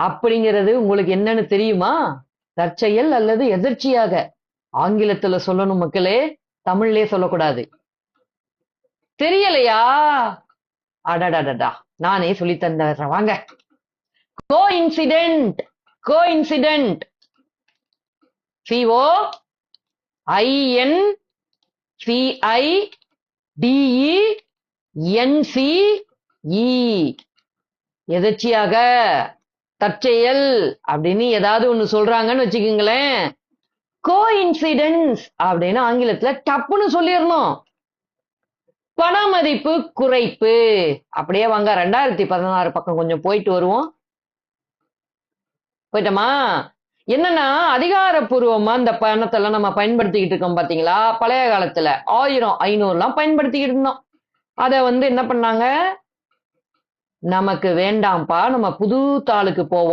அப்படிங்கிறது உங்களுக்கு என்னன்னு தெரியுமா? தற்செயல் அல்லது எதிர்ச்சியாக. ஆங்கிலத்துல சொல்லணும் மக்களே தமிழ்லயே சொல்லக்கூடாது. தெரியலையா? அடடடடா நானே சொல்லி தந்துடுறேன் வாங்க. Coincidence coincidence C O I N C I D E N C E எதிர்ச்சியாக. தற்செயல் அப்படின்னு ஏதாவது ஒண்ணு சொல்றாங்கன்னு வச்சுக்கோங்களேன். கோ இன்சிடென்ஸ் அப்படின்னு ஆங்கிலத்துல டப்புன்னு சொல்லிடணும். பண மதிப்பு குறைப்பு. அப்படியே வாங்க ரெண்டாயிரத்தி பதினாறு பக்கம் கொஞ்சம் போயிட்டு வருவோம். போயிட்டோமா? என்னன்னா அதிகாரப்பூர்வமா இந்த பணத்தை எல்லாம் நம்ம பயன்படுத்திக்கிட்டு இருக்கோம் பாத்தீங்களா? பழைய காலத்துல ஆயிரம் ஐநூறுலாம் பயன்படுத்திக்கிட்டு இருந்தோம். அத வந்து என்ன பண்ணாங்க? நமக்கு வேண்டாம்ப்பா நம்ம புது தாளுக்கு போவோம்.